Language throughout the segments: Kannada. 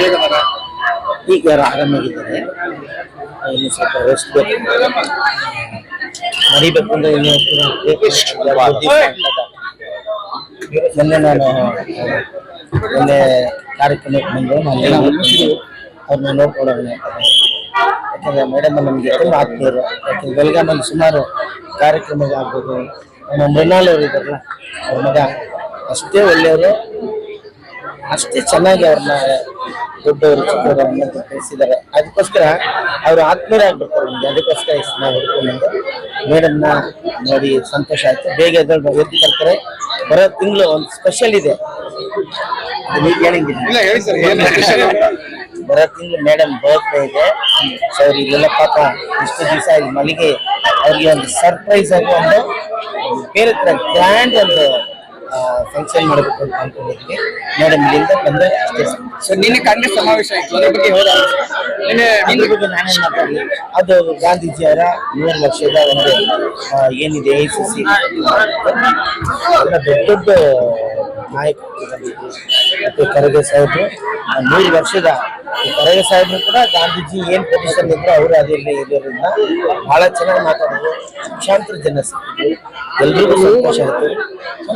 ಹೇಗಿದ್ದಾರೆ ಈಗ ಯಾರು ಆರಾಮಾಗಿದ್ದಾರೆ ಇನ್ನು ಸ್ವಲ್ಪ ರೆಸ್ಟ್ ಬೇಕು. ಮರಿಬೇಕು ಅಂದ್ರೆ ಇನ್ನು ಮೊನ್ನೆ ನಾನು ಮೊನ್ನೆ ಕಾರ್ಯಕ್ರಮಕ್ಕೆ ಬಂದು ನಾನು ಅವ್ರನ್ನ ನೋಡ್ಕೊಡೋಣ ಯಾಕಂದ್ರೆ ಮೇಡಮ್ ನಮಗೆ ತುಂಬ ಆತ್ಮೀಯರು. ಯಾಕಂದ್ರೆ ಬೆಳಗಾಮಲ್ಲಿ ಸುಮಾರು ಕಾರ್ಯಕ್ರಮಗಳಾಗ್ಬೋದು ನಮ್ಮ ಮೃಣಾಲ್ ಅವರು ಇದ್ದಾರಲ್ಲ ಅವ್ರ ಮಗ ಅಷ್ಟೇ ಒಳ್ಳೆಯವರು ಅಷ್ಟೇ ಚೆನ್ನಾಗಿ ಅವ್ರನ್ನ ದೊಡ್ಡವರು ಚಿಕ್ಕವರು ಅನ್ನೋದು ಬೆಳೆಸಿದ್ದಾರೆ ಅದಕ್ಕೋಸ್ಕರ ಅವರು ಆತ್ಮೀಯರಾಗ್ಬಿಡ್ತಾರೆ ನಮಗೆ. ಅದಕ್ಕೋಸ್ಕರ ಇಷ್ಟು ನಾವು ಹುಡ್ಕೊಂಡು ಮೇಡಮ್ನ ನೋಡಿ ಸಂತೋಷ ಆಯ್ತು. ಬೇಗ ಎದ್ದು ಎದ್ದು ಬರ್ತಾರೆ. ಬರೋ ತಿಂಗಳು ಒಂದು ಸ್ಪೆಷಲ್ ಇದೆ. ನೀವು ಬರೋ ತಿಂಗಳು ಮೇಡಮ್ ಬರ್ತ್ಡೇ ಇದೆ. ಸೊ ಇಲ್ಲೆಲ್ಲ ಪಾಪ ಇಷ್ಟು ದಿವಸ ಇಲ್ಲಿ ಮಲ್ಲಿಗೆ ಅವ್ರಿಗೆ ಒಂದು ಸರ್ಪ್ರೈಸ್ ಆಗಿ ಒಂದು ಬೇರೆ ಥರ ಗ್ರ್ಯಾಂಡ್ ಒಂದು ಫಂಕ್ಷನ್ ಮಾಡಬೇಕು ಅಂತ ಅನ್ಕೊಂಡಿದ್ದೀನಿ ಮೇಡಮ್ ಇಲ್ಲಿಂದ ಬಂದ ಅಷ್ಟೇ. ಸೊ ನಿನ್ನೆ ಕಾಂಗ್ರೆಸ್ ಸಮಾವೇಶ ಆಯ್ತು. ಅದ್ರ ಬಗ್ಗೆ ಹೋದ ನಿನ್ನೆ ಅದ್ರ ಬಗ್ಗೆ ನಾನೇನ್ ಮಾತಾಡಲಿ ಅದು ಗಾಂಧೀಜಿಯವರ ಮೂರು ಲಕ್ಷದ ಒಂದು ಏನಿದೆ ಎ ಸಿ ಸಿ ದೊಡ್ಡ ದೊಡ್ಡ ನಾಯಕರು ಮತ್ತು ಖರ್ಗೆ ಸಾಹೇಬ್ರು. ನೂರು ವರ್ಷದ ಕರಗೆ ಸಾಹೇಬ್ರು ಕೂಡ ಗಾಂಧೀಜಿ ಏನ್ ಪೊಸಿಷನ್ ಇದ್ರು ಅವರು ಅದೇ ಇರೋದ್ರಿಂದ ಬಹಳ ಚೆನ್ನಾಗಿ ಮಾತಾಡಿದ್ರು. ಲಕ್ಷಾಂತರ ಜನ ಎಲ್ರಿಗೂ ಸಂತೋಷ ಆಯ್ತು.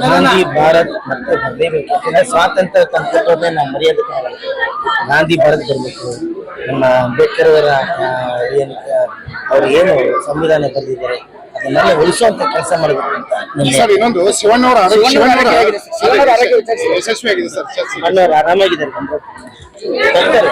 ಗಾಂಧಿ ಭಾರತ್ ಮತ್ತೆ ಬರಲೇಬೇಕು ಯಾಕಂದ್ರೆ ಸ್ವಾತಂತ್ರ್ಯ ತಂದ್ಕೊಟ್ಟೋದೇ ನಾವು ಮರೆಯೋದಕ್ಕಾಗಲ್ಲ ಗಾಂಧಿ ಭಾರತ್ ಬರಬೇಕು. ನಮ್ಮ ಅಂಬೇಡ್ಕರ್ ಅವರ ಏನು ಅವ್ರು ಏನು ಸಂವಿಧಾನ ಬರೆದಿದ್ದಾರೆ ಅದನ್ನೆಲ್ಲ ಉಳಿಸುವಂತ ಕೆಲಸ ಮಾಡಬೇಕು ಅಂತ ಸರ್ ಇನ್ನೊಂದು ಶಿವಣ್ಣ ಅವರ ಆರೋಗ್ಯ ಶಿವಣ್ಣ ಶಿವಣ್ಣ ಆರೋಗ್ಯ ಹೇಗಿದೆ? ಶಿವಣ್ಣ ಅವರ ಆರೋಗ್ಯ ಯಶಸ್ವಿ ಆಗಿದೆ ಸರ್. ಅಣ್ಣವ್ರು ಆರಾಮಾಗಿದ್ದಾರೆ ಬಂದು ಬರ್ತಾರೆ